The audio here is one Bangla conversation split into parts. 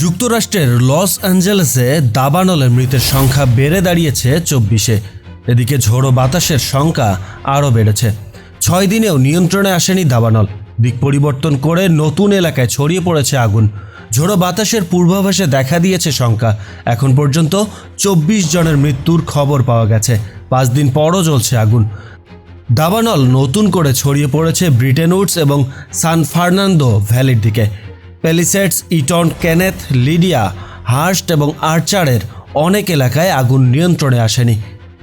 যুক্তরাষ্ট্রের লস অ্যাঞ্জেলেসে দাবানলের মৃতের সংখ্যা বেড়ে দাঁড়িয়েছে চব্বিশে। এদিকে ঝোড়ো বাতাসের সংখ্যা আরও বেড়েছে। ছয় দিনেও নিয়ন্ত্রণে আসেনি দাবানল। দিক পরিবর্তন করে নতুন এলাকায় ছড়িয়ে পড়েছে আগুন। ঝোড়ো বাতাসের পূর্বাভাসে দেখা দিয়েছে সংখ্যা। এখন পর্যন্ত চব্বিশ জনের মৃত্যুর খবর পাওয়া গেছে। পাঁচ দিন পরও জ্বলছে আগুন। দাবানল নতুন করে ছড়িয়ে পড়েছে ব্রিটেন উডস এবং সান ফার্নান্দো ভ্যালির দিকে। Palisades Eaton, Kenneth, Lydia, Hurst এবং আর্চারের অনেক এলাকায় আগুন নিয়ন্ত্রণে আসেনি।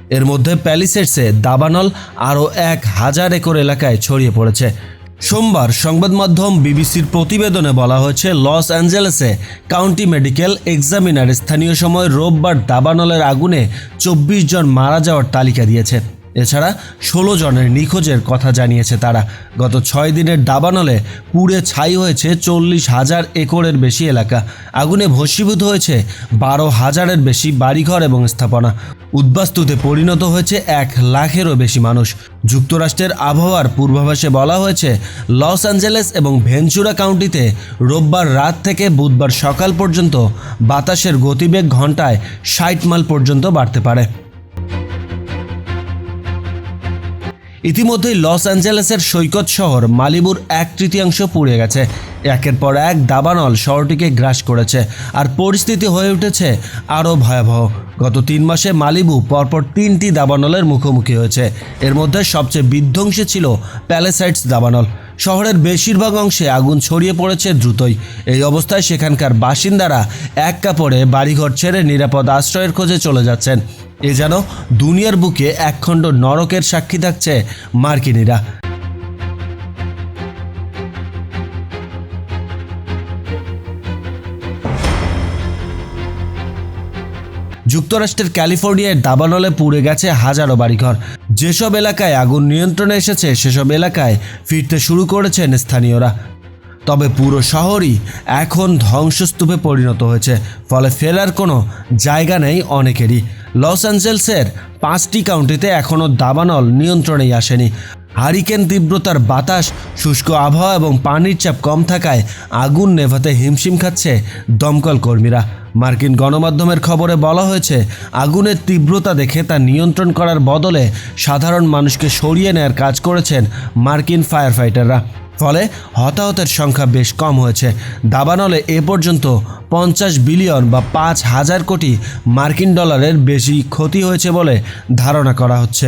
এর মধ্যে প্যালিসেটসে দাবানল আরও এক হাজার একর এলাকায় ছড়িয়ে পড়েছে। সোমবার সংবাদ মাধ্যম বিবিসির প্রতিবেদনে বলা হয়েছে, লস অ্যাঞ্জেলেসে কাউন্টি মেডিকেল এক্সামিনার স্থানীয় সময় রোববার দাবানলের আগুনে চব্বিশ জন মারা যাওয়ার তালিকা দিয়েছে। এছাড়া ষোলো জনের নিখোঁজের কথা জানিয়েছে তারা। গত ছয় দিনের দাবানলে পুড়ে ছাই হয়েছে চল্লিশ হাজার একরের বেশি এলাকা। আগুনে ভস্মীভূত হয়েছে বারো হাজারের বেশি বাড়িঘর এবং স্থাপনা। উদ্বাস্তুতে পরিণত হয়েছে এক লাখেরও বেশি মানুষ। যুক্তরাষ্ট্রের আবহাওয়ার পূর্বাভাসে বলা হয়েছে, লস অ্যাঞ্জেলেস এবং ভেঞ্চুরা কাউন্টিতে রোববার রাত থেকে বুধবার সকাল পর্যন্ত বাতাসের গতিবেগ ঘন্টায় ষাট মাইল পর্যন্ত বাড়তে পারে। ইতিমধ্যেই লস অ্যাঞ্জেলেসের সৈকত শহর মালিবুর এক তৃতীয়াংশ পুড়ে গেছে। একের পর এক দাবানল শহরটিকে গ্রাস করেছে আর পরিস্থিতি হয়ে উঠেছে আরও ভয়াবহ। গত তিন মাসে মালিবু পরপর তিনটি দাবানলের মুখোমুখি হয়েছে। এর মধ্যে সবচেয়ে বিধ্বংসী ছিল প্যালেসাইটস দাবানল। শহরের বেশিরভাগ অংশে আগুন ছড়িয়ে পড়েছে দ্রুতই। এই অবস্থায় সেখানকার বাসিন্দারা এক কাপড়ে বাড়িঘর ছেড়ে নিরাপদ আশ্রয়ের খোঁজে চলে যাচ্ছেন। এ যেন দুনিয়ার বুকে একখণ্ড নরকের সাক্ষী থাকছে মার্কিনীরা। যুক্তরাষ্ট্রের ক্যালিফোর্নিয়ায় দাবানলে পুড়ে গেছে হাজারো বাড়িঘর। যেসব এলাকায় আগুন নিয়ন্ত্রণে এসেছে, সেসব এলাকায় ফিরতে শুরু করেছেন স্থানীয়রা। তবে পুরো শহরই এখন ধ্বংসস্তূপে পরিণত হয়েছে, ফলে ফেরার কোনো জায়গা নেই অনেকেরই। লস অ্যাঞ্জেলসের পাঁচটি কাউন্টিতে এখনও দাবানল নিয়ন্ত্রণেই আসেনি। হারিকেন তীব্রতার বাতাস, শুষ্ক আবহাওয়া এবং পানির চাপ কম থাকায় আগুন নেভাতে হিমশিম খাচ্ছে দমকল কর্মীরা। মার্কিন গণমাধ্যমের খবরে বলা হয়েছে, আগুনের তীব্রতা দেখে তা নিয়ন্ত্রণ করার বদলে সাধারণ মানুষকে সরিয়ে নেয়ার কাজ করেছেন মার্কিন ফায়ার ফাইটাররা ফলে হতাহতের সংখ্যা বেশ কম হয়েছে। দাবানলে এ পর্যন্ত পঞ্চাশ বিলিয়ন বা পাঁচ হাজার কোটি মার্কিন ডলারের বেশি ক্ষতি হয়েছে বলে ধারণা করা হচ্ছে।